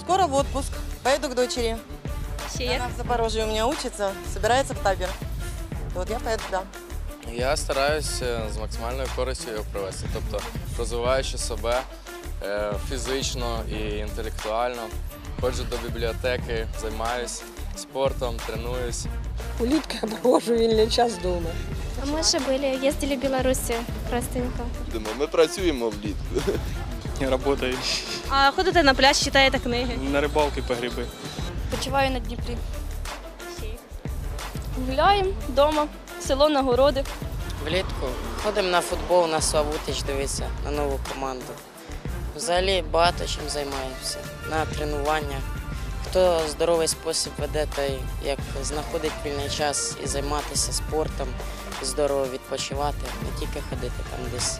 в отпуск. Поеду к дочери. Она в Запорожье у меня учится, собирается в табір. Вот я поеду туда. Я стараюся з максимальною користю його провести, тобто розвиваючи себе е, фізично і інтелектуально. Ходжу до бібліотеки, займаюся спортом, тренуюсь. Улітку я провожу вільний час вдома. А ми ще були, їздили в Білорусі простенько. Ми працюємо влітку. Працюю А ходите на пляж, читаєте книги? на рибалки по гриби. Почуваю на Дніпрі. Гуляємо вдома, село на городи. Влітку ходимо на футбол, на Славутич дивитися, на нову команду. Взагалі багато чим займаємося. На тренування. Хто здоровий спосіб веде, той як знаходить вільний час і займатися спортом, і здорово відпочивати, не тільки ходити там десь,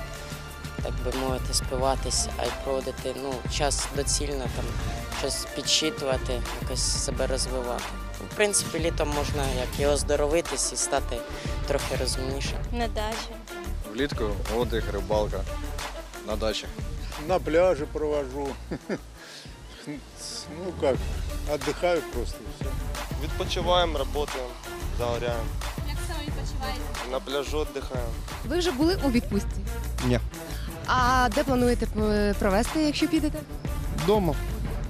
так би мовити, спиватись, а й проводити ну, час доцільно, там, щось підсчитувати, якось себе розвивати. В принципі, літом можна як і оздоровитись і стати трохи розумнішим. На дачі. Влітку отдих, рибалка на дачі. На пляже провожу. Ну как, отдыхаю просто все. Відпочиваємо, працюємо, загоряємо. Як саме відпочиваєте? На пляжу віддихаємо. Ви вже були у відпустці? Ні. А де плануєте п- провести, якщо підете? Дома.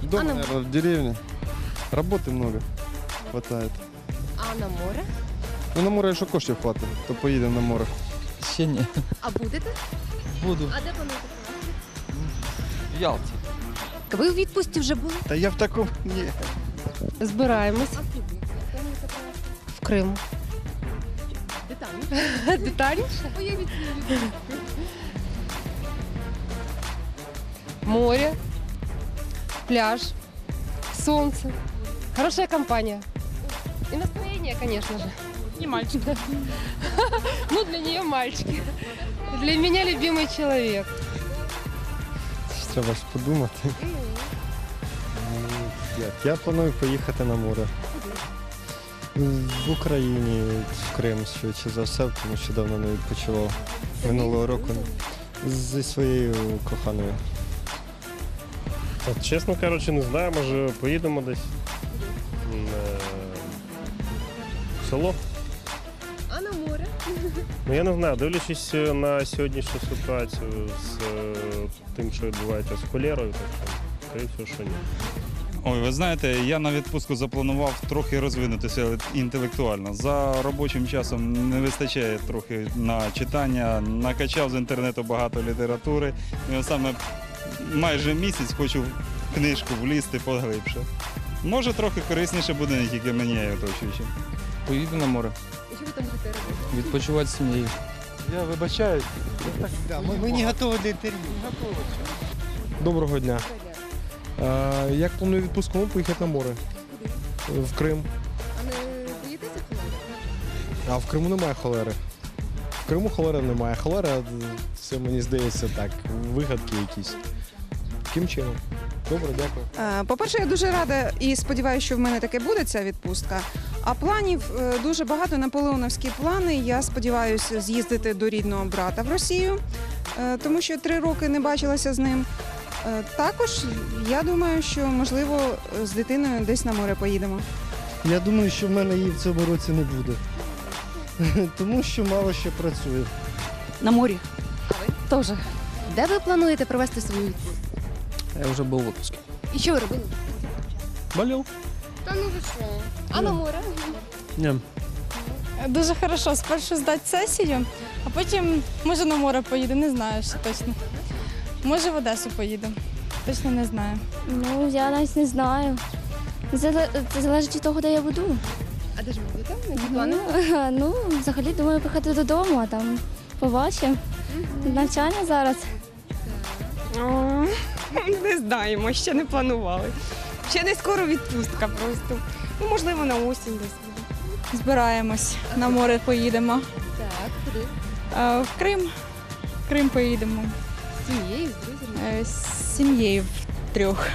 Дома, А на- наверное, в деревне. Работы много. Хватает. А на море? Ну, на море, якщо коштів хватить, то поїдемо на море. Ще ні. А будете? Буду. А де плануєте провести? В Ялті. Ви у відпустці вже були? Та я в такому ні. Збираємось А в? Як плануєте провести? в Крим. Детальніше? Детальніше? Уявіть собі. Море, пляж, солнце. Хорошая компания. И настроение, конечно же. И мальчик. Ну, для нее мальчики. Для меня любимый человек. Треба ж подумати. Як? Я планую поїхати на море. В Україні, в Крим швидше за все, тому що давно не відпочивав. Минулого року зі своєю коханою. Чесно кажучи, не знаю, може поїдемо десь М, е, в село. А на море? Ну я не знаю, дивлячись е, на сьогоднішню ситуацію з е, тим, що відбувається з холерою, так що, скоріше всього, що ні. Ой, ви знаєте, я на відпустку запланував трохи розвинутися інтелектуально. За робочим часом не вистачає трохи на читання. Накачав з інтернету багато літератури. І саме майже місяць хочу в книжку влізти поглибше. Може, трохи корисніше буде не тільки мені, а й оточуючим. Поїду на море. І що ви там будете робити? Відпочивати з сім'єю. Я вибачаюсь. мы, не готовы для интервью. Доброго дня. Е, як планую відпустку? Ну, поїхати на море. В Крим. А не боїтеся? А в Криму немає холери. В Криму холери немає. Холера це мені здається так, вигадки якісь. Таким чином. Добре, дякую. Е, По-перше, я дуже рада і сподіваюся, що в мене таке буде ця відпустка. А планів е, дуже багато наполеоновські плани. Я сподіваюся з'їздити до рідного брата в Росію, е, тому що три роки не бачилася з ним. Е, Також я думаю, що можливо з дитиною десь на море поїдемо. Я думаю, що в мене її в цьому році не буде. Тому що мало ще працює. На морі. Тоже. Де ви плануєте провести свою відпустку? Я вже був в відпуску. І що ви робили? Болів? Та ну ви що? А на море? Ні. Дуже хорошо, спершу здати сесію, а потім може на море поїду, не знаю ще точно. Може в Одесу поїду. Точно не знаю. Ну, я навіть не знаю. Зале- Це залежить від того, де я буду. А де ж ви будете? Які плани? Ну, ну, взагалі думаю поїхати додому, а там побачимо. Навчання зараз. Не знаємо, ще не планували. Ще не скоро відпустка просто. Ну, можливо, на осінь десь буде. Збираємось, на море поїдемо. Так, куди? А, В Крим. В Крим поїдемо. З сім'єю, з друзями. Е, З сім'єю в трьох.